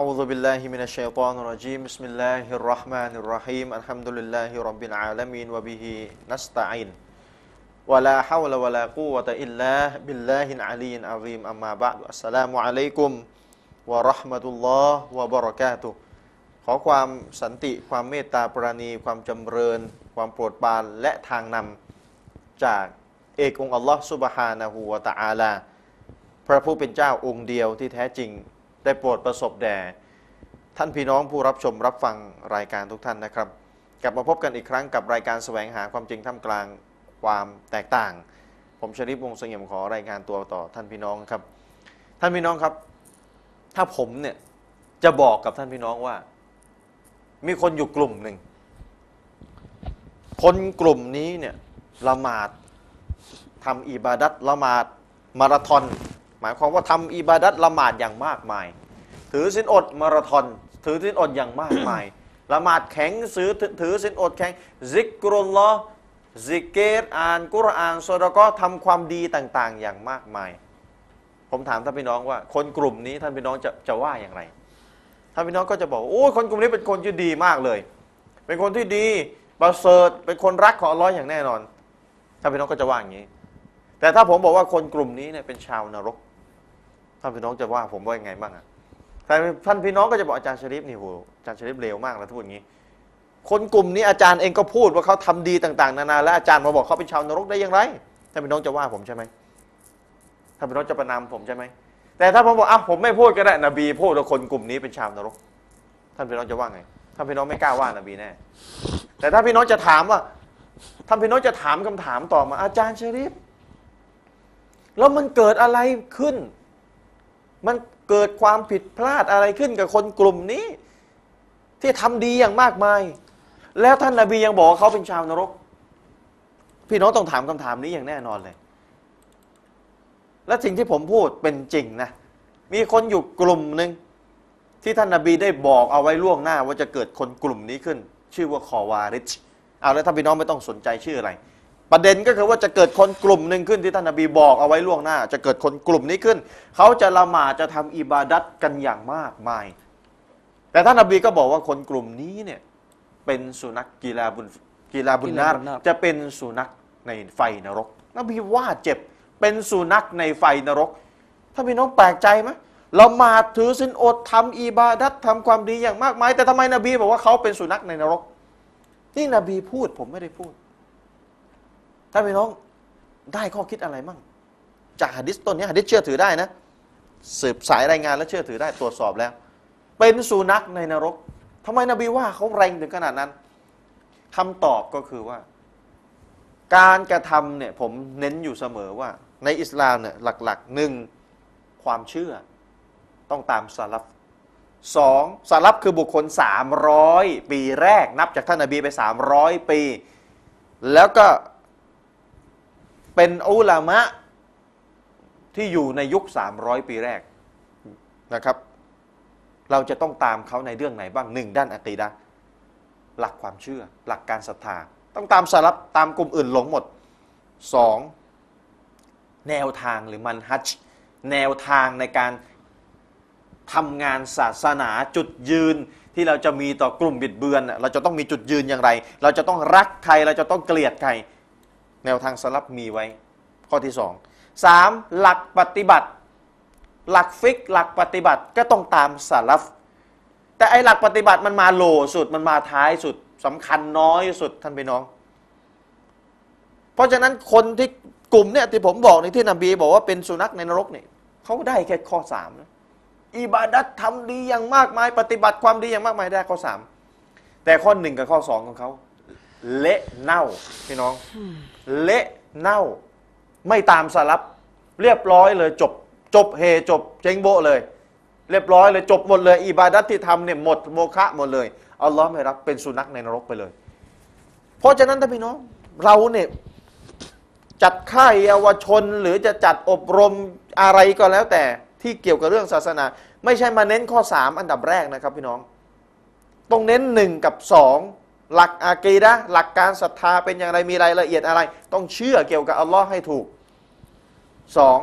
أعوذ بالله من الشيطان الرجيم بسم الله الرحمن الرحيم الحمد لله رب العالمين وبه نستعين ولا حول ولا قوة إلا بالله العلي العظيم أما بعد السلام عليكم ورحمة الله وبركاته ขอความสันติความเมตตาปราณี ความจำเริญ ความโปรดปรานและทางนำจากเอกองค์อัลลอฮ์ซุบฮานะฮูวะตะอาลา พระผู้เป็นเจ้าองค์เดียวที่แท้จริงได้โปรดประสบแด่ ท่านพี่น้องผู้รับชมรับฟังรายการทุกท่านนะครับ กลับมาพบกันอีกครั้งกับรายการแสวงหาความจริงท่ามกลางความแตกต่าง ผมชริปวงศ์เสงี่ยมขอรายงานตัวต่อท่านพี่น้องครับ ท่านพี่น้องครับ ถ้าผมเนี่ยจะบอกกับท่านพี่น้องว่า มีคนอยู่กลุ่มหนึ่ง คนกลุ่มนี้เนี่ยละหมาดทำอิบาดัตละหมาดมาราธอนหมายความว่าทำอิบาดัตละหมาดอย่างมากมาย ถือสินอดมาราธอนถือสินอดอย่างมากมายละหมาดแข็งซื้อถือสินอดแข็งซิกรุลลอซิกเกตอ่านกุรอานโซดาก็ทำความดีต่าง ๆ อย่างมากมาย ผมถามท่านพี่น้องว่า คนกลุ่มนี้ท่านพี่น้องจะจะว่าอย่างไรท่านพี่น้องก็จะบอกโอ้คนกลุ่มนี้เป็นคนที่ดีมากเลย เป็นคนที่ดีประเสริฐเป็นคนรักของอัลลอฮ์อย่างแน่นอนท่านพี่น้องก็จะว่าอย่างนี้ แต่ถ้าผมบอกว่าคนกลุ่มนี้เนี่ยเป็นชาวนรกท่านพี่น้องจะว่าผมว่ายังไงบ้างอะ ท่านพี่น้องก็จะบอกอาจารย์ชริฟนี่โหอาจารย์ชริฟเลวมากแล้วทุกอย่างนี้ คนกลุ่มนี้อาจารย์เองก็พูดว่าเขาทำดีต่างๆ นานาและอาจารย์มาบอกเขาเป็นชาวนรกได้อย่างไรท่านพี่น้องจะว่าผมใช่ไหมท่านพี่น้องจะประนามผมใช่ไหมแต่ถ้าผมบอกอ้าวผมไม่พูดก็ได้นบีพูดว่าคนกลุ่มนี้เป็นชาวนรก ท่านพี่น้องจะว่าไงท่านพี่น้องไม่กล้าว่านบีแน่แต่ถ้าพี่น้องจะถามว่าท่านพี่น้องจะถามคำถามต่อมา อาจารย์ชริฟแล้วมันเกิดอะไรขึ้น มัน เกิดความผิดพลาดอะไรขึ้นกับคนกลุ่มนี้ ที่ทำดีอย่างมากมาย แล้วท่านนาบียังบอกเขาเป็นชาวนรก พี่น้องต้องถามคำถามนี้อย่างแน่นอนเลย และสิ่งที่ผมพูดเป็นจริงนะ มีคนอยู่กลุ่มหนึ่งที่ท่านนาบีได้บอกเอาไว้ล่วงหน้าว่าจะเกิดคนกลุ่มนี้ขึ้น ชื่อว่าคอวาริชเอาแล้วท่านพี่น้องไม่ต้องสนใจชื่ออะไร ประเด็นก็คือว่าจะเกิดคนกลุ่มหนึ่งขึ้นที่ท่านนาบีบอกเอาไว้ล่วงหน้า จะเกิดคนกลุ่มนี้ขึ้น เขาจะละหมาดจะทำอิบาดัตกันอย่างมากมาย แต่ท่านนาบีก็บอกว่าคนกลุ่มนี้เนี่ยเป็นสุนัขกีฬาบุญกีฬาบุญนากีฬาบุญนารจะเป็นสุนัขในไฟนรก นบีว่าเจ็บเป็นสุนัขในไฟนรก ถ้าพี่น้องแปลกใจไหมเรามาถือสินอดทำอิบาดัตทำความดีอย่างมากมาย แต่ทำไมนบีบอกว่าเขาเป็นสุนัขในนรก นี่นบีพูดผมไม่ได้พูด ถ้าพี่น้องได้ข้อคิดอะไรมั่ง จากหะดิษต้นนี้หะดิษเชื่อถือได้นะ สืบสายรายงานและเชื่อถือได้ตรวจสอบแล้ว เป็นสุนัขในนรกทำไมนบีว่าเขาแรงถึงขนาดนั้นคำตอบก็คือว่า การกระทำเนี่ยผมเน้นอยู่เสมอว่า ในอิสลามเนี่ยหลักๆหนึ่งความเชื่อ ต้องตามสาลับสองสาลับคือบุคคล 300 ปีแรก นับจากท่านนบีไป 300 ปี แล้วก็ เป็นอุลามะที่อยู่ในยุค 300 ปีแรกนะครับ เราจะต้องตามเขาในเรื่องไหนบ้างหนึ่งด้านอะกีดะหลักความเชื่อ หลักการศรัทธา ต้องตามสารับตามกลุ่มอื่นหลงหมดสองแนวทางหรือมันฮัจแนวทางในการทำงานศาสนาจุดยืนที่เราจะมีต่อกลุ่มบิดเบือน เราจะต้องมีจุดยืนอย่างไร เราจะต้องรักใคร เราจะต้องเกลียดใคร แนวทางสลับมีไว้ ข้อที่สองสามหลักปฏิบัติ หลักฟิกหลักปฏิบัติก็ต้องตามสลับแต่ไอหลักปฏิบัติมันมาโลสุดมันมาท้ายสุดสำคัญน้อยสุดท่านพี่น้อง เพราะฉะนั้นคนที่กลุ่มเนี่ยที่ผมบอกในที่นบีบอกว่าเป็นสุนัขในนรกเนี่ยเขาได้แค่ข้อสามนะอิบาดัตทำดีอย่างมากมาย ปฏิบัติความดีอย่างมากมายได้ข้อสามแต่ข้อหนึ่งกับข้อสองของเขาเละเน่าพี่น้องเละเน่า ไม่ตามสลับ เรียบร้อยเลยจบ จบเฮจบเจงโบเลย เรียบร้อยเลยจบหมดเลยอิบาดัตที่ทำเนี่ยหมดโมฆะหมดเลยอัลลอฮ์ไม่รับเป็นสุนัขในนรกไปเลย เพราะฉะนั้นท่านพี่น้องเราเนี่ยจัดค่ายเยาวชนหรือจะจัดอบรมอะไรก็แล้วแต่ที่เกี่ยวกับเรื่องศาสนา ไม่ใช่มาเน้นข้อ 3 อันดับแรกนะครับพี่น้อง ต้องเน้นหนึ่งกับสอง หลักอากีดะหลักการศรัทธาเป็นอย่างไรมีรายละเอียดอะไร ต้องเชื่อเกี่ยวกับอัลลอฮ์ให้ถูกสอง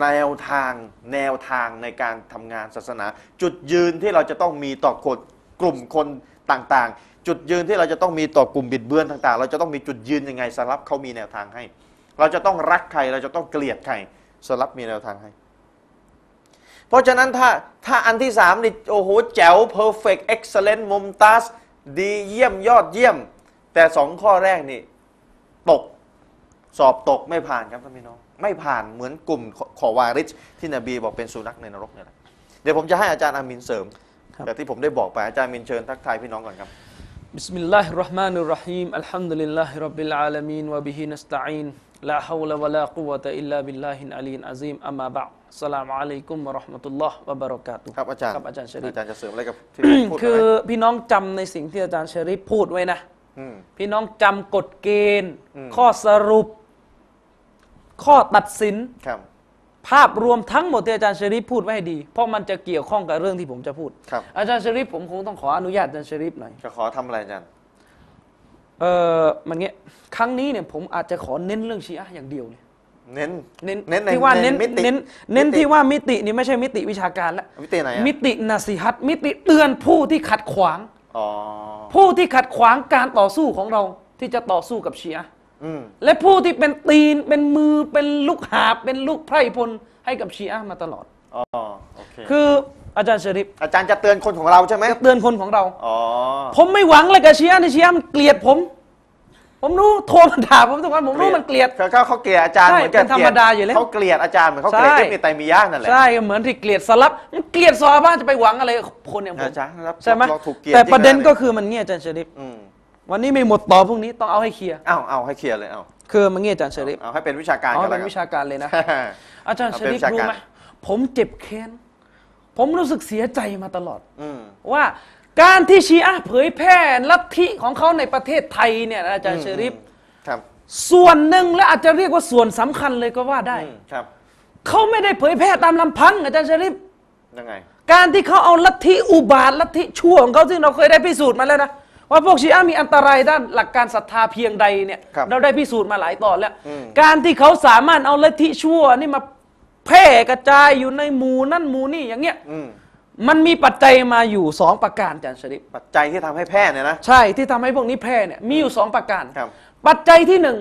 แนวทางแนวทางในการทำงานศาสนา จุดยืนที่เราจะต้องมีต่อคนกลุ่มคนต่างๆ จุดยืนที่เราจะต้องมีต่อกลุ่มบิดเบือนต่างๆ เราจะต้องมีจุดยืนยังไงสลับเขามีแนวทางให้ เราจะต้องรักใครเราจะต้องเกลียดใครสลับมีแนวทางให้ เพราะฉะนั้นถ้าถ้าอันที่สามนี่โอ้โหแจ๋วเพอร์เฟกต์เอ็กซ์เลนต์มุมตัส ดีเยี่ยมยอดเยี่ยม แต่สองข้อแรกนี่ตก สอบตกไม่ผ่านครับท่านพี่น้อง ไม่ผ่านเหมือนกลุ่มขขอวาริชที่นบีบอกเป็นสุนัขในนรกเนี่ยแหละเดี๋ยวผมจะให้อาจารย์อามินเสริม ครับ แบบที่ผมได้บอกไปอาจารย์อามินเชิญทักทายพี่น้องก่อนครับ بسم الله الرحمن الرحيم الحمد لله رب العالمين وبه نستعين ละฮาวลาวะลากุวะตะอิลลาบิลลาฮินอาลีนอาซีมอัมมาบะสลามอะลัยกุมวะราะครับอาจารย์ครับอาจารย์ชริฟอาจารย์จะเสริมอะไรกับที่พูดคือพี่น้องจำในสิ่งที่อาจารย์ชริฟพูดไว้นะพี่น้องจำกฎเกณฑ์ข้อสรุป ข้อตัดสิน ครับภาพรวมทั้งหมดที่อาจารย์ชริฟพูดไว้ให้ดี เพราะมันจะเกี่ยวข้องกับเรื่องที่ผมจะพูด ครับอาจารย์ชริฟผมคงต้องขออนุญาตอาจารย์ชริฟหน่อย จะขอทำอะไรอาจารย์ ออมันเงี้ยครั้งนี้เนี่ยผมอาจจะขอเน้นเรื่องชีอะห์อย่างเดียวเลยเน้น เน้นเน้นในที่ว่าเน้นมิติเน้นเน้นมิติ ที่ว่ามิตินี่ไม่ใช่มิติวิชาการแล้วมิติไหนอะมิตินาสิฮัตมิติเตือนผู้ที่ขัดขวาง อ๋อผู้ที่ขัดขวางการต่อสู้ของเราที่จะต่อสู้กับชีอะห์อืมและผู้ที่เป็นตีนเป็นมือเป็นลูกหาบเป็นลูกไพร่พลให้กับชีอะห์มาตลอด อ๋อโอเคคือ อาจารย์ชริฟอาจารย์จะเตือนคนของเราใช่ไหมจะเตือนคนของเรา อ๋อ ผมไม่หวังเลยกับชีอะห์ในชีอะห์มันเกลียดผม ผมรู้โทรมาด่าผมทุกวันผมรู้มันเกลียดเขาเขาเขาเกลียดอาจารย์ใช่เหมือนกับเป็นธรรมดาอยู่แล้วเขาเกลียดอาจารย์เหมือนเขาเกลียดใช่อิบนตัยมียะห์นั่นแหละ ใช่เหมือนที่เกลียดสลับมันเกลียดซอฮาบ้านจะไปหวังอะไรกับคนอย่างผมอาจารย์ครับใช่ไหมเราถูกเกลียดแต่ประเด็นจงๆก็คือมันเงี้ยอาจารย์ชริฟอืมวันนี้ไม่หมดต่อพรุ่งนี้ต้องเอาให้เคลียร์เอาเอาให้เคลียร์เลยเอาคือมันเงี้ยอาจารย์ชริฟเอาให้เป็นวิชาการเอากันเป็แล้วนกันวิชาการเลยนะฮ่าฮ่าอาจารย์เอาชเป็นริฟวิชารู้การไหมผมเจ็บแค้น ผมรู้สึกเสียใจมาตลอดอืมว่าการที่ชีอะห์เผยแพร่ลัทธิของเขาในประเทศไทยเนี่ยนะอาจารย์ชริฟครับ ส่วนหนึ่งและอาจจะเรียกว่าส่วนสำคัญเลยก็ว่าได้อืมครับเขาไม่ได้เผยแพร่ตามลำพังอาจารย์ชริฟยังไง การที่เขาเอาลัทธิอุบาทลัทธิชั่วของเขาซึ่งเราเคยได้พิสูจน์มาแล้วนะว่าพวกชีอะห์มีอันตรายด้านหลักการศรัทธาเพียงใดเนี่ยครับเราได้พิสูจน์มาหลายตอนแล้วอืมการที่เขาสามารถเอาลัทธิชั่วนี่มา แพร่กระจายอยู่ในหมู่นั่นหมู่นี่อย่างเงี้ยอืมมันมีปัจจัยมาอยู่สองประการอาจารย์ชริฟปัจจัยที่ทำให้แพร่เนี่ยนะ ใช่ที่ทำให้พวกนี้แพร่เนี่ยมีอยู่สองประการครับ ปัจจัยที่หนึ่ง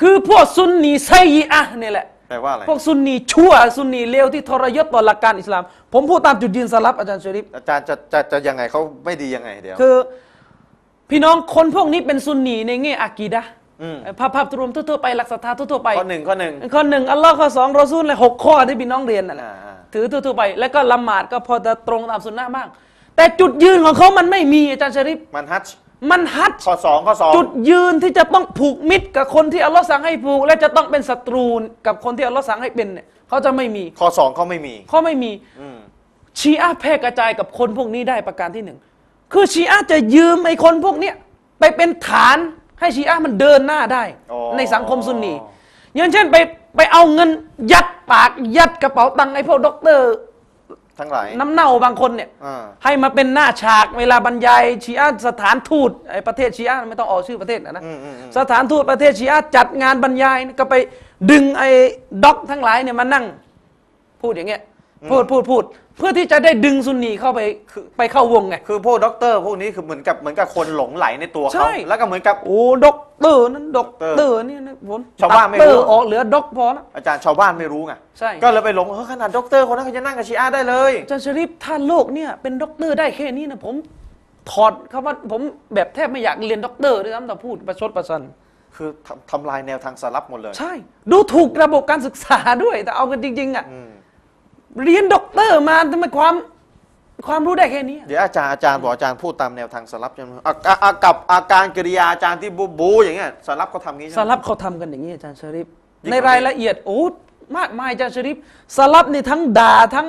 คือพวกซุนนีไซยีอะห์เนี่ยแหละ แปลว่าอะไร พวกซุนนีชั่วซุนนีเลวที่ทรยศต่อหลักการอิสลาม ผมพูดตามจุดยืนสลับอาจารย์ชริฟอาจารย์จะจะจะยังไงเขาไม่ดียังไงเดี๋ยว คือพี่น้องคนพวกนี้เป็นซุนนีในแง่อากีดะห์อืม ภาพภาพรวมทั่วๆไปหลักศรัทธาทั่วๆไปข้อหนึ่งข้อหนึ่งข้อหนึ่งอัลลอฮ์ข้อสองรอซูลเลยหกข้อที่พี่น้องเรียนนั่นแหละอ่าอ่าถือทั่วๆไป แล้วก็ละหมาดก็พอจะตรงตามสุนนะบ้างแต่จุดยืนของเขามันไม่มีอาจารย์ชริฟมันฮัจญ์มันฮัดข้อสองข้อสองจุดยืนที่จะต้องผูกมิตรกับคนที่อัลลอฮ์สั่งให้ผูก และจะต้องเป็นศัตรูกับคนที่อัลลอฮ์สั่งให้เป็นเนี่ยเขาจะไม่มีข้อสองเขาไม่มีเขาไม่มีอืมชีอะห์แพร่กระจายกับคนพวกนี้ได้ประการที่หนึ่งคือชีอะห์จะยืมไอ้คนพวกเนี้ยไปเป็นฐาน ให้ชีอะห์มันเดินหน้าได้ อ๋อ ในสังคมซุนนีอย่างเช่นไปไปเอาเงินยัดปากยัดกระเป๋าตังค์ไอ้พวกด็อกเตอร์ทั้งหลายน้ำเน่าบางคนเนี่ย อ่าให้มาเป็นหน้าฉากเวลาบรรยายชีอะห์สถานทูตไอ้ประเทศชีอะห์ไม่ต้องออกชื่อประเทศนะนะ อืมอืมอืมสถานทูตประเทศชีอะห์จัดงานบรรยายนี่ก็ไปดึงไอ้ด็อกทั้งหลายเนี่ยมานั่ง พูดอย่างเงี้ยพูดพูดพูด เพื่อที่จะได้ดึงซุนนีเข้าไปไปเข้าวงไง คือพวกด็อกเตอร์พวกนี้คือเหมือนกับเหมือนกับคนหลงไหลในตัวใช่ เขาแล้วก็เหมือนกับ โอ้ด็อกเตอร์นั้นด็อกเตอร์นี่นะผมชาวบ้านไม่ตัดรู้เตอร์ออกเหลือด็อกพอแล้ว อาจารย์ชาวบ้านไม่รู้ไงใช่ ก็เลยไปหลงเฮ้ยขนาดด็อกเตอร์คนนั้นเขาจะนั่งกับชีอาได้เลย อาจารย์ชริปถ้าโลกเนี่ยเป็นด็อกเตอร์ได้แค่นี้นะผมถอดคำว่าผมแบบแทบไม่อยากเรียนด็อกเตอร์ด้วยซ้ำแต่พูดประชดประชัน คือทำทำลายแนวทางสลับหมดเลย ใช่ ดูถูกระบบการศึกษาด้วย แต่เอากันจริง ๆ อะ อืม เรียนด็อกเตอร์มาทำไมความความรู้ได้แค่นี้อะเดี๋ยวอาจารย์อาจารย์บอกอาจารย์พูดตามแนวทางสลับใช่ไหมอาอาอากับอาการกริยาอาจารย์ที่บูบูอย่างเงี้ยสลับเขาทำงี้ใช่สไหม ลับเขาทำกันอย่างนี้อาจารย์ชริปยิ่ง ในกว่านี้รายละเอียดโอ้มากมายอาจารย์ชริปสลับนี่ทั้งด่าทั้ง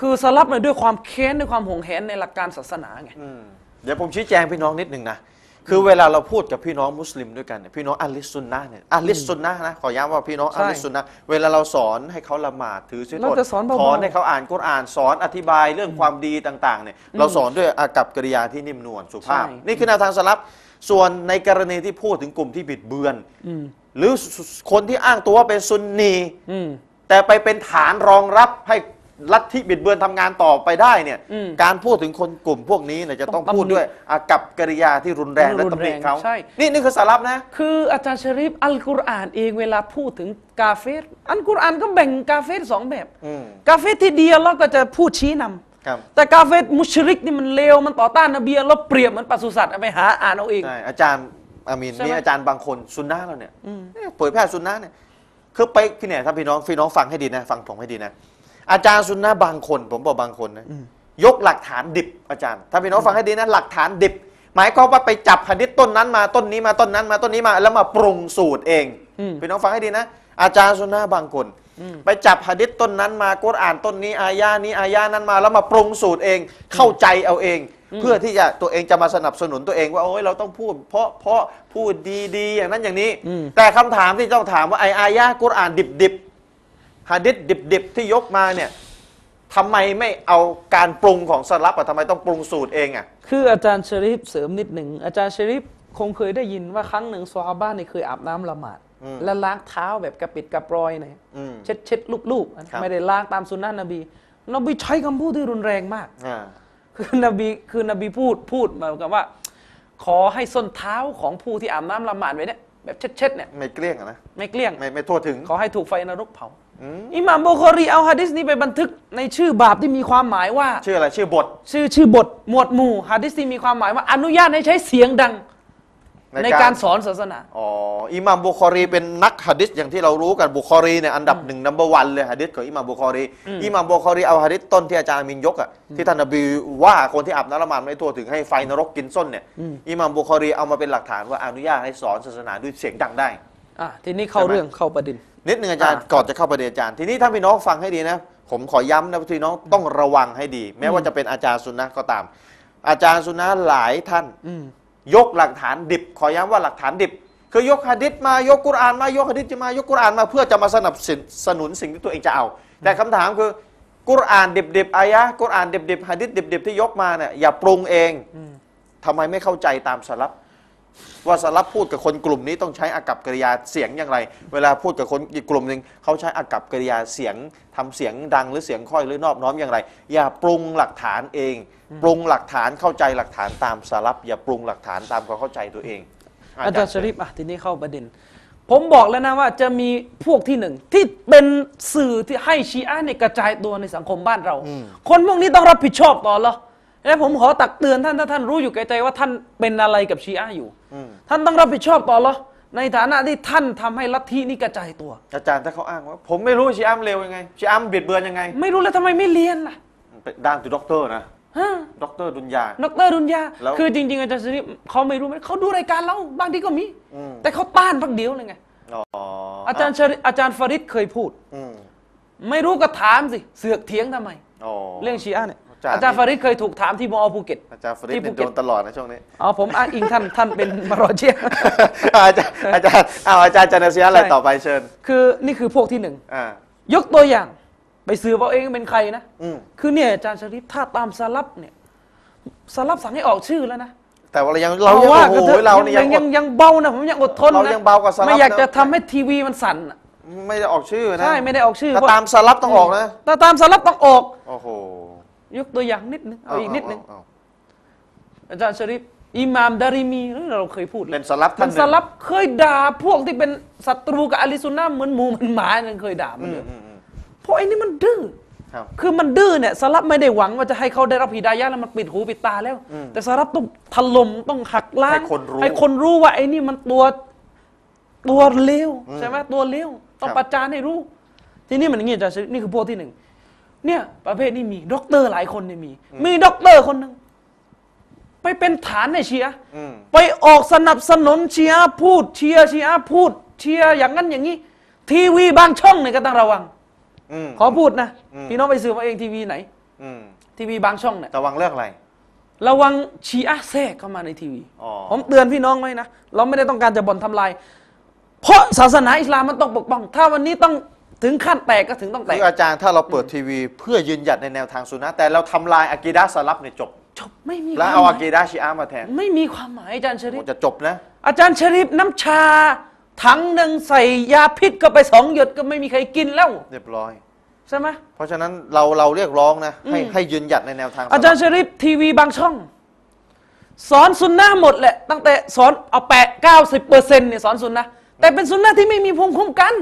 คือสลับเนี่ยด้วยความแค้นด้วยความหวงแหนในหลักการศาสนาไง อืมเดี๋ยวผมชี้แจงพี่น้องนิดหนึ่งนะ คือเวลาเราพูดกับพี่น้องมุสลิมด้วยกันเนี่ยพี่น้องอัลลิสซุนนะห์เนี่ยอัลลิสซุนนะห์นะขอย้ำว่าพี่น้องใช่อัลลิสซุนนะห์เวลาเราสอนให้เขาละหมาดถือศีลเราอดจะสอนเบาๆ สอนให้เขาอ่านกุรอานสอนอธิบายเรื่องความดีต่างๆเนี่ยเราสอนด้วยอากับกริยาที่นิ่มนวลสุภาพ ใช่ นี่คือแนวทางสลับส่วนในกรณีที่พูดถึงกลุ่มที่บิดเบือน อืมหรือคนที่อ้างตัวว่าเป็นซุนนี อืม แต่ไปเป็นฐานรองรับให้ ลัทธิบิดเบือนทำงานต่อไปได้เนี่ย อืมการพูดถึงคนกลุ่มพวกนี้เนี่ยจะต้องต้องพูดตำหนิด้วยอากับกริยาที่รุนแรงและรุนตำหแรนิงเขาใช่ นี่นี่คือสารับนะ คืออาจารย์ชะริฟอัลกุรอานเองเวลาพูดถึงกาเฟรอัลกุรอานก็แบ่งกาเฟรสองแบบ อืมกาเฟรที่ดีเราก็จะพูดชี้นำครับ แต่กาเฟรมุชริกนี่มันเลวมันต่อต้านนบีเราเปรียบเหมือนปศุสัตว์เอาไปหาอ่านเอาเอง ใช่อาจารย์อามีนใช่ไหม มีอาจารย์บางคนซุนนะเราเนี่ยเนี่ยเผยแพร่ซุนนะเนี่ยคือไปพี่เนี่ยถ้าพี่น้องพี่น้องฟังให้ดีนะ ฟังผมให้ดีนะ อาจารย์ซุนนะบางคน ผมบอกบางคนนะยกหลักฐานดิบอาจารย์ ถ้าพี่น้องฟังให้ดีนะหลักฐานดิบ หมายความว่าไปจับหะดิษต้นนั้นมาต้นนี้มาต้นนั้นมาต้นนี้มา แล้วมาปรุงสูตรเองอืมพี่น้องฟังให้ดีนะ อาจารย์ซุนนะบางคน ไปจับหะดิษต้นนั้นมากุรอานต้นนี้ อายานี้อายานั้นมา แล้วมาปรุงสูตรเอง เข้าใจเอาเอง เพื่อที่จะตัวเองจะมาสนับสนุนตัวเองว่าโอ้ยเราต้องพูด เพราะเพราะพูดดีๆอย่างนั้นอย่างนี้อืมแต่คำถามที่ต้องถามว่าไออายะกุรอานดิบๆ หะดิษดิบๆที่ยกมาเนี่ยทำไมไม่เอาการปรุงของสลับอะทำไมต้องปรุงสูตรเองอะคืออาจารย์ชะริฟเสริมนิดหนึ่งอาจารย์ชะริฟคงเคยได้ยินว่าครั้งหนึ่งซอฮาบ้านเนี่ยเคยอาบน้ำละหมาดและล้างเท้าแบบกระปิดกระปรอยหน่อยอืมเช็ดเช็ดลูบๆนะครับไม่ได้ล้างตามสุนนะนบี นบีใช้คำพูดที่รุนแรงมากอ่าคือนบีคือนบีพูดพูดมากับว่า ขอให้ส้นเท้าของผู้ที่อาบน้ำละหมาดไว้เนี่ยแบบเช็ดๆเนี่ยไม่เกลี้ยงอะนะไม่เกลี้ยงไม่ไม่ทั่วถึงขอให้ถูกไฟนรกเผา อืมอิหม่ามบุคอรีเอาฮะดิษนี้ไปบันทึกในชื่อบาปที่มีความหมายว่า ชื่ออะไรชื่อบท ชื่อชื่อบท หมวดหมู่ฮะดิษที่มีความหมายว่า อนุญาตให้ใช้เสียงดัง ในการสอนศาสนาอ๋ออิหม่ามบุคอรีเป็นนักหะดิษอย่างที่เรารู้กันบุคอรีเนี่ยอันดับหนึ่งนัมเบอร์วันเลยหะดิษของอิหม่ามบุคอรีอิหม่ามบุคอรีเอาหะดิษต้นที่อาจารย์อามินยกอะที่ท่านนบีว่าคนที่อาบน้ำละหมาดไม่ทั่วถึงให้ไฟนรกกินส้นเนี่ยอิหม่ามบุคอรีเอามาเป็นหลักฐานว่าอนุญาตให้สอนศาสนาด้วยเสียงดังได้ อะทีนี้เข้าใช่ไหม เรื่องเข้าประเด็น นิดนึงอาจารย์อ่าก่อนจะเข้าประเด็นอาจารย์ทีนี้ถ้าพี่น้องฟังให้ดีนะผมขอย้ำนะพี่น้องต้องระวังให้ดี แม้ว่าจะเป็นอาจารย์สุนนะก็ตาม อาจารย์สุนนะหลายท่าน อืม ยกหลักฐานดิบ ขอย้ำว่าหลักฐานดิบ คือยกหะดิษมายกกุรอานมายกหะดิษจะมายกกุรอานมาเพื่อจะมาสนับสนุนสิ่งที่ตัวเองจะเอา แต่คำถามคือกุรอานดิบๆอายะห์กุรอานดิบๆหะดิษดิบๆที่ยกมาเนี่ยอย่าปรุงเองทำไมไม่เข้าใจตามสลับ ว่าสลับพูดกับคนกลุ่มนี้ต้องใช้อากับกริยาเสียงอย่างไร เวลาพูดกับคนอีกกลุ่มหนึ่งเขาใช้อากับกริยาเสียงทำเสียงดังหรือเสียงค่อยหรือนอบน้อมอย่างไร อย่าปรุงหลักฐานเอง ปรุงหลักฐานเข้าใจหลักฐานตามสลับ อย่าปรุงหลักฐานตามความเข้าใจตัวเองอาจารย์ชริปอะทีนี้เข้าประเด็น ผมบอกแล้วนะว่าจะมีพวกที่หนึ่งที่เป็นสื่อที่ให้ชีอะห์เนี่ยกระจายตัวในสังคมบ้านเรา คนพวกนี้ต้องรับผิดชอบต่อเหรอ และผมขอตักเตือนท่านถ้าท่านรู้อยู่แก่ใจว่าท่านเป็นอะไรกับชีอะห์อยู่ ท่านต้องรับผิดชอบต่อเหรอในฐานะที่ท่านทำให้ลัทธินี้กระจายตัว อาจารย์ถ้าเขาอ้างว่า ผมไม่รู้ชีอัมเลวยังไงชีอัมบิดเบือนยังไง ไม่รู้แล้วทำไมไม่เรียนล่ะเป็นด้านคือด็อกเตอร์นะฮะด็อกเตอร์ดุนยาดรรุนยาแล้วคือจริง ๆ อาจารย์ชริปเขาไม่รู้ไหมเขาดูรายการเราบางทีก็มีอืมแต่เขาต้านพักเดียวเลยไงอ๋ออาจารย์ชริอาจารย์ฟาริดเคยพูดอืมไม่รู้ก็ถามสิ เสือกเถียงทำไมอ๋อเรื่องชีอะห์เนี่ยอา จารย์ อาจารย์ฟาริดเคยถูกถามที่มอภูเก็ตอาจารย์ฟริดที่ภูนี่เก็โดตนตลอดนะช่วงนี้ อ๋อผมอ้างอิงท่านท่านเป็นมารอเจีย อาจารย์อาจารย์เอาอาจารย์จันทร์เสียอะไรใช่ ต่อไปเชิญคือนี่คือพวกที่หนึ่งอ่ายกตัวอย่าง ไปสืบเอาเองเป็นใครนะ อืมคือเนี่ยอาจารย์ชริปถ้าตามสลับเนี่ยสลับสั่งให้ออกชื่อแล้วนะแต่ว่าเรายังเรายังว่าโอ้กันโหเถอะเราเนี่ยยัยังง ยังยังเบานะผมยังอดทนเรานะยังเบากว่าสลับไม่อยากจะนะทำให้ทีวีมันสั่นอะไม่ได้ออกชื่อนะใช่ไม่ได้ออกชื่อถ้าเพระตามสลับต้องออกนะ แต่ตามสลับต้องออก โอ้โห ยกตัวอย่างนิดนึงเอาอีกนิดนึงเาอาจารย์ชริปอิหม่ามดาริมีเราเคยพูดๆเลยเป็นสลับมัท่านนหนึ่งสลับเคยด่าพวกที่เป็นศัตรูกับอาลีซุนนะห์เหมือนหมูเหมือนหมาเนี่ยเคยด่ามันอืเลมยอืมอืมเพราะไอ้นี่มันดื้อครับคือมันดื้อเนี่ยสลับไม่ได้หวังว่าจะให้เขาได้รับฮิดายะห์แล้วมันปิดหูปิดตาแล้ว แต่สลับต้องถล่มต้องหักล้างให้คนรู้ให้คนรู้ว่าไอ้นี่มันตัวตัวเลวใช่ไหมตัวเลวต้องครับประจานให้รู้ ทีนี้มันอย่างงี้อาจารย์ชริปนี่คือพวกที่หนึ่ง เนี่ยประเภทนี้มีด็อกเตอร์หลายคนเนี่ยมี มีด็อกเตอร์คนหนึ่งไปเป็นฐานในเชียร์อืมไปออกสนับสนุนเชียร์พูดเชียร์เชียร์พูดเชียร์อย่างนั้นอย่างนี้ ทีวีบางช่องเนี่ยก็ต้องระวังอืมขอพูดนะอืมพี่น้องไปซื้อมาเองทีวีไหนอืมทีวีบางช่องเนี่ยระวังเรื่องอะไร ระวังชีอะห์แทรกเข้ามาในทีวีอ๋อผมเตือนพี่น้องไว้นะเราไม่ได้ต้องการจะบ่อนทำลาย เพราะศาสนาอิสลามมันต้องปกป้อง ถ้าวันนี้ต้อง ถึงขั้นแตกก็ถึงต้องแตคืกออาจารย์ถ้าเราเปิดทีวีเพื่อยืนหยัดในแนวทางสุนนะแต่เราทำลายอากีดะห์สลับเนี่ยจบจบไม่มีคแล้ววามเอาหอามากียดะห์ชีอะห์มาแทน ไม่มีความหมายอาจารย์ชริโอ้ฟจะจบนะ อาจารย์ชริฟน้ำชาถังหนึ่งใส่ยาพิษก็ไปสองหยดก็ไม่มีใครกินแล้ว เรียบร้อยใช่ไหมเพราะฉะนั้นเราเราเรียกร้องนะให้อืมให้ยืนหยัดในแนวทาง อาจารย์ชริปทีวีบางช่อง สอนสุนนะหมดแหละตั้งแต่สอนเอาแปะเก้าสิบเปอร์เซ็นต์เนี่ยสอนสุนนะแต่เป็นสุนนะที่ไม่มีภูมิคุ้มกัน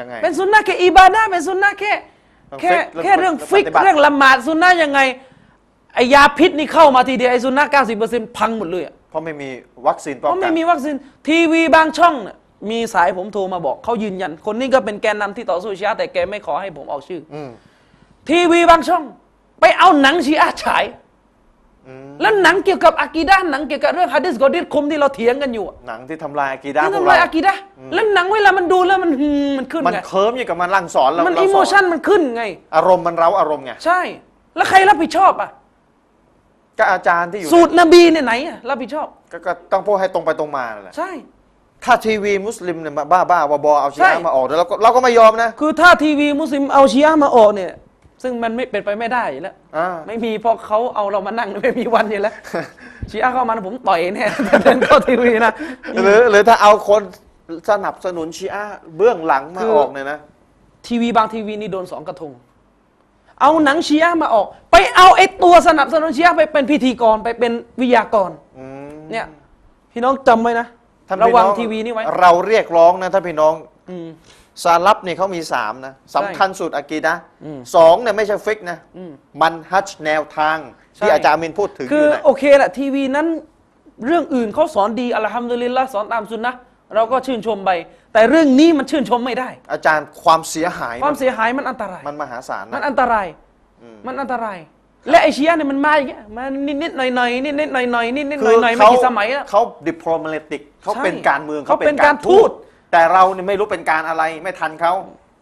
ยังไง เป็นสุนนะแค่อิบาดะห์เป็นสุนนะแค่แค่เรื่องฟิกแค่เรื่องเรื่องฟิกปฏิบัติเรื่องละหมาดสุนนะยังไงไอยาพิษนี่เข้ามาทีเดียวไอสุนนะเก้าสิบเปอร์เซ็นต์พังหมดเลยอะเพราะไม่มีวัคซีนป้เพองราะกัไม่นมีวัคซีนทีวีบางช่องเนี่ยมีสายผมโทรมาบอกเขายืนยัน คนนี้ก็เป็นแกนนำที่ต่อสู้ชีอะห์แต่แกไม่ขอให้ผมออกชื่อ อืมทีวีบางช่อง ไปเอาหนังชีอะห์ฉายอืม แล้วหนังเกี่ยวกับอากีดะห์หนังเกี่ยวกับเรื่องฮะดิษกอดิษคุมที่เราเถียงกันอยู่อะหนังที่ทำลายอากีดาที่พวกทำลายเราอากีดะห์แล้วหนังเวลามันดูแล้วมันหืมมันขึ้นมันไงเคิร์มอย่างกับมันลั่งสอนเรามันเราอิสโมชันมันขึ้นไง อารมณ์มันเร้าอารมณ์ไงใช่ แล้วใครรับผิดชอบอะก็อาจารย์ที่อยู่สูตรนบีเนี่ยไหนอะรับผิดชอบก็ก็ต้องพูดให้ตรงไปตรงมานั่นแหละใช่ ถ้าทีวีมุสลิมเนี่ยมาบ้าบ้าบอบอเอาชีใช่อะห์มาออกแล้วเราก็เราก็ไม่ยอมนะคือถ้าทีวีมุสลิมเอาชีอะห์มาออกเนี่ย ซึ่งมันไม่เป็นไปไม่ได้อยู่แล้วอ่า ไม่มีเพราะเขาเอาเรามานั่งไม่มีวันอยู่แล้ว ชีอะห์เข้ามาผมต่อยแน่ถ้าเดินเข้าทีวีนะ หรือหรือถ้าเอาคนสนับสนุนชีอะห์เบื้องหลังมาคือ ออกเนี่ยนะ ทีวีบางทีวีนี่โดนสองกระทง เอาหนังชีอะห์มาออก ไปเอาไอ้ตัวสนับสนุนชีอะห์ไปเป็นพิธีกรไปเป็นวิทยากร อืมเนี่ย พี่น้องจำไว้นะ ท่านระพี่วังน้อทีวีนี่ไว้ เราเรียกร้องนะท่านพี่น้อง อืม ซาลับเนี่ยเขามีสามนะสำคัญสุดอากีดะห์อืมสองเนี่ยไม่ใช่ฟิกนะอืมมันฮัจแนวทางใช่ที่อาจารย์อามินพูดถึงคืออยู่นะโอเคแหละทีวีนั้น เรื่องอื่นเขาสอนดีอัลฮัมดุลิลละสอนตามสุนนะเราก็ชื่นชมไป แต่เรื่องนี้มันชื่นชมไม่ได้ อาจารย์ความเสียหาย ความเสียหายมันอันตราย มันมหาศาลมันนะอันตราย มันอันตราย และไอเชียเนี่ยมันมาอย่างเงี้ยมันนิดๆหน่อยๆนิดๆหน่อยๆนิดๆหน่อยๆไม่กี่สมัยแล้วเขาดิปโลมาติกเขาใช่เป็นการเมืองเขาเป็นการทูต แต่เราเนี่ยไม่รู้เป็นการอะไรไม่ทันเขา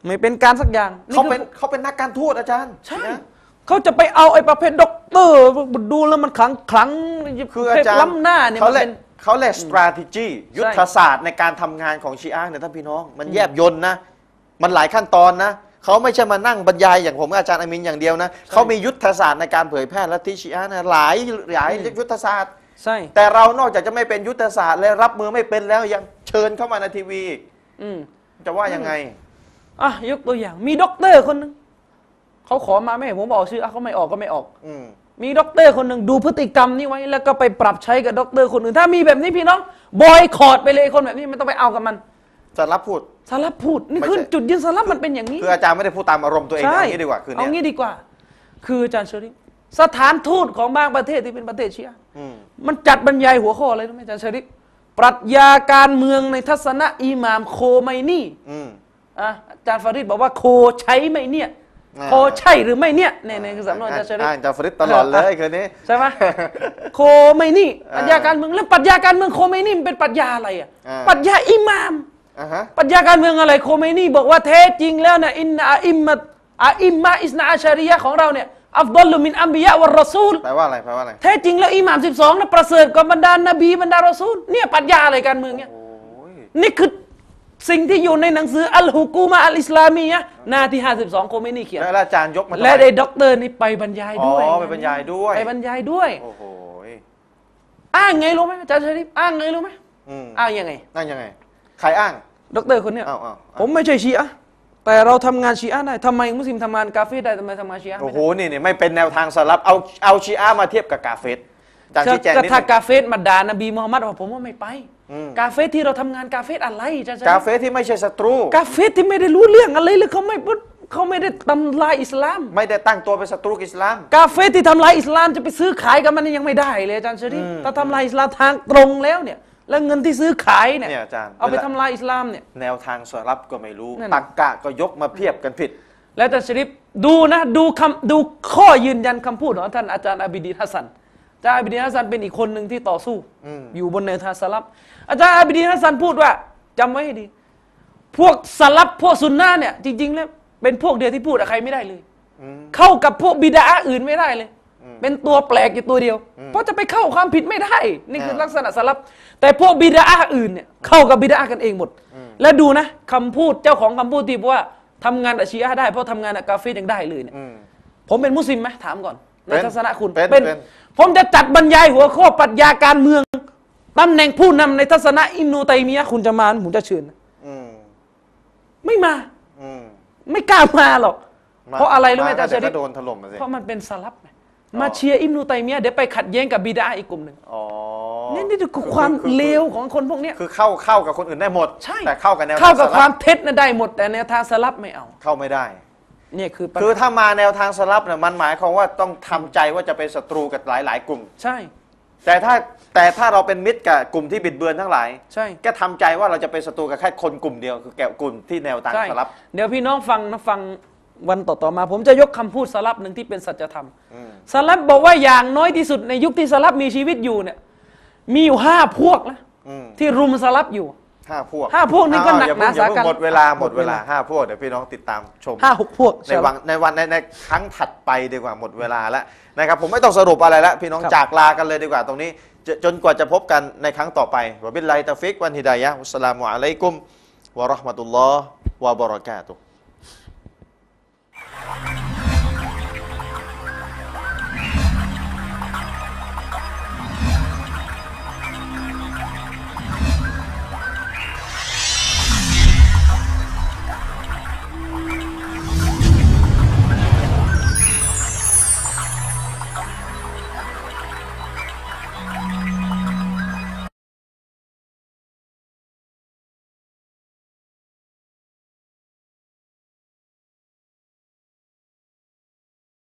ไม่เป็นการสักอย่างเขาคือเป็นเขาเป็นนักการทูตอาจารย์ใช่นะเขาจะไปเอาไอ้ประเภทด็อกเตอร์ดูแล้วมันขลังขลังคืออาจารย์ล้ำหน้าเนี่ยเขามันเรียเป็กนเขาเรียก strategy ยุทธศาสตร์ในการทำงานของชีอะห์เนี่ยท่านพี่น้อง มันแยบยนต์นะ มันหลายขั้นตอนนะเขาไม่ใช่มานั่งบรรยายอย่างผมกับอาจารย์อามินอย่างเดียวนะเขามียุทธศาสตร์ในการเผยแพร่ลัทธิชีอะห์นะหลายหลายยุทธศาสตร์ใช่แต่เรานอกจากจะไม่เป็นยุทธศาสตร์และรับมือไม่เป็นแล้วยังเชิญเข้ามาในทีวีอีกอืมจะว่ายังไง อะยกตัวอย่าง มีด็อกเตอร์คนหนึ่งเขาขอมาไม่ให้ผมบอกชื่ออะเขาไม่ออกก็ไม่ออก อืมมีด็อกเตอร์คนหนึ่งดูพฤติกรรมนี้ไว้ แล้วก็ไปปรับใช้กับด็อกเตอร์คนอื่น ถ้ามีแบบนี้พี่น้องบอยคอรดไปเลยคนแบบนี้ไม่ต้องไปเอากับมันจะรับพูด สารับพูดนี่ไม่คือใช่จุดยืนสารับมันเป็นอย่างนี้ คืออาจารย์ไม่ได้พูดตามอารมณ์ตัวเองนะใช่เอางี้ดีกว่าคือเอาเนี่ยงี้ดีกว่า คืออาจารย์เชอริฟสถานทูตของบางประเทศที่เป็นประเทศเชียร์อืมมันจัดบรรยายหัวข้ออะไรรู้ไหมอาจารย์เชอริฟ ปรัชญาการเมืองในทัศนะอิหม่ามโคไมนี่อืมอะอาจารย์ฟาริดบอกว่าโคใช้ไหมเนี่ยอ่าโคใช่หรือไม่เนี่ยเนี่ยเนี่ยคือสำนวนอาจารย์เชอริฟอ่านจากฟริดตลอดเลยคืนนี้ใช่ไหมโคไม่นี่ปรัชญาการเมืองแล้วปรัชญาการเมืองโคไม่นี่มันเป็นปรัชญาอะไรอะอ่าปรัชญาอิหมามอ่าฮะปรัชญาการเมืองอะไรโคไม่นี่บอกว่าแท้จริงแล้วนะอินนาอิมมะอาอิมมาอิสนาอาชาริยะห์ของเราเนี่ย อัฟดอลลุมินอัมบิยะวัรรอซูลแปลว่าอะไรแปลว่าอะไรแท้จริงแล้วอิหม่าม12นะประเสริฐกว่าบรรดานบีบรรดารอซูลเนี่ยปรัชญาอะไรการเมืองเนี่ยโอ้ยนี่คือสิ่งที่อยู่ในหนังสืออัลฮุกูมะอัลอิสลามียะห์หน้าที่ 52โคไม่นี่เขียนแล้วอาจารย์ยกมาและทำไมได้ด็อกเตอร์นี่ไปบรรยายด้วยอ๋อไปบรรยายด้วย ไปบรรยายด้วยโอ้โหอ้างไงรู้ไหมอาจารย์ชริฟอ้างไงรู้ไหมอืมอ้างยังไงนั่นยังไงใครอ้างด็อกเตอร์คนเนี้ยอ้าวอ้าวอ้าวผมไม่ใช่ชีอะห์ แต่เราทำงานชีอะห์ได้ทำไมมุสลิมทำงานกาเฟรได้ทำไมทำงานชีอะห์โอ้ไม่โหได้ นี่นี่ไม่เป็นแนวทางสลับเอาเอาชีอะห์มาเทียบกับกาเฟสอาจารย์ชี้แจงก็นิดถ้านึง กาเฟรมาด่านบีมูฮัมมัดว่าผมว่าไม่ไป อืม กาเฟรที่เราทำงานกาเฟรอะไรอาจารย์ชริฟกาเฟสที่ไม่ใช่ศัตรู กาเฟรที่ไม่ได้รู้เรื่องอะไรเลยเขาไม่เขาไม่ได้ทำลายอิสลาม ไม่ได้ตั้งตัวเป็นศัตรูกับอิสลาม กาเฟรที่ทำลายอิสลามจะไปซื้อขายกับมันยังไม่ได้เลยอาจารย์ชริฟอืมถ้าทำลายอิสลามทางตรงแล้วเนี่ย แล้วเงินที่ซื้อขายเนี่ยเนี่ยอาจารย์ เอาไปทำลายอิสลามเนี่ย แนวทางสลับก็ไม่รู้นั่น ตักกะก็ยกมาเพียบกันผิด แล้วอาจารย์ชริปดูนะดูคำดูข้อยืนยันคำพูดของท่านอาจารย์อาบิดีนฮัสซันอาจารย์อาบิดีนฮัสซันเป็นอีกคนหนึ่งที่ต่อสู้อืม อยู่บนเนินทางสลับอาจารย์อาบิดีนฮัสซันพูดว่าจำไว้ให้ดี พวกสลับพวกซุนนะห์เนี่ยจริงๆแล้วเป็นพวกเดียวที่พูดกับใครไม่ได้เลย อืมเข้ากับพวกบิดาอื่นไม่ได้เลย เป็นตัวแปลกอยู่ตัวเดียว เพราะจะไปเข้าความผิดไม่ได้ นี่คืออ่าลักษณะสลับ แต่พวกบิดาอื่นเนี่ยเข้ากับบิดากันเองหมด แล้วดูนะคำพูดเจ้าของคำพูดที่บอกว่าทำงานกับชีอะห์ได้ เพราะทำงานกับกาเฟรยังได้เลยเนี่ยอืมผมเป็นมุสลิมไหมถามก่อนในเป็นทัศนะคุณเป็นเป็น ผมจะจัดบรรยายหัวข้อปรัชญาการเมืองตำแหน่งผู้นำในทัศนะอิมนูไตมียะห์คุณจะมาผมจะเชิญนะไม่มาอืมไม่กล้ามาหรอกเพราะอะไรรู้ไหมอาจารย์เดี๋ยวชะริก็ฟโดนถล่มมาสิเพราะมันเป็นสลับไงอ๋อ มาเชียร์อิมนุตัยมียะห์เดี๋ยวไปขัดแย้งกับบิดาอีกกลุ่มหนึ่งอ๋อ นี่นี่คือความคือ เลวของคนพวกเนี้ย คือเข้าเข้ากับคนอื่นได้หมด ใช่แต่เข้ากับแนวเข้ากับทงสคลัวามเท็จนะได้หมด แต่แนวทางสลับไม่เอา เข้าไม่ได้ เนี่ยคือปัญคือหาถ้ามาแนวทางสลับเนี่ยมันหมายความว่าต้องทำใจว่าจะเป็นศัตรูกับหลายหลายๆกลุ่ม ใช่แต่ถ้าแต่ถ้าเราเป็นมิตรกับกลุ่มที่บิดเบือนทั้งหลาย ใช่ ก็ทำใจว่าเราจะเป็นศัตรูกับแค่คนกลุ่มเดียว คือแก่กลุ่มที่แนวทางใช่สลับ เดี๋ยวพี่น้องฟังนะฟัง วันต่อๆมา ผมจะยกคำพูดสลับหนึ่งที่เป็นสัจธรรมอืมสลับบอกว่าอย่างน้อยที่สุดในยุคที่สลับมีชีวิตอยู่เนี่ย มีอยู่ห้าพวกนะอืมที่รุมสลับอยู่ห้าพวกห้าพวกนี้ก็หนักอ้วอย่หนาเพิ่งอย่สาเพิ่งกันหมดเวลาหหมมดดเวเวลาลาห้าพวกเดี๋ยวพี่น้องติดตามชมห้าหกพวกในวันในวันในในครั้งถัดไปดีกว่าหมดเวลาแล้วนะครับผมไม่ต้องสรุปอะไรแล้วพี่น้องครับจากลากันเลยดีกว่าตรงนี้จจนกว่าจะพบกันในครั้งต่อไปวะบิลไลตาฟิกวันฮิดายะฮ์วัสสลามุอะลัยกุมวะเราะห์มะตุลลอฮ์วะบะเราะกาตุฮ์ Thank you.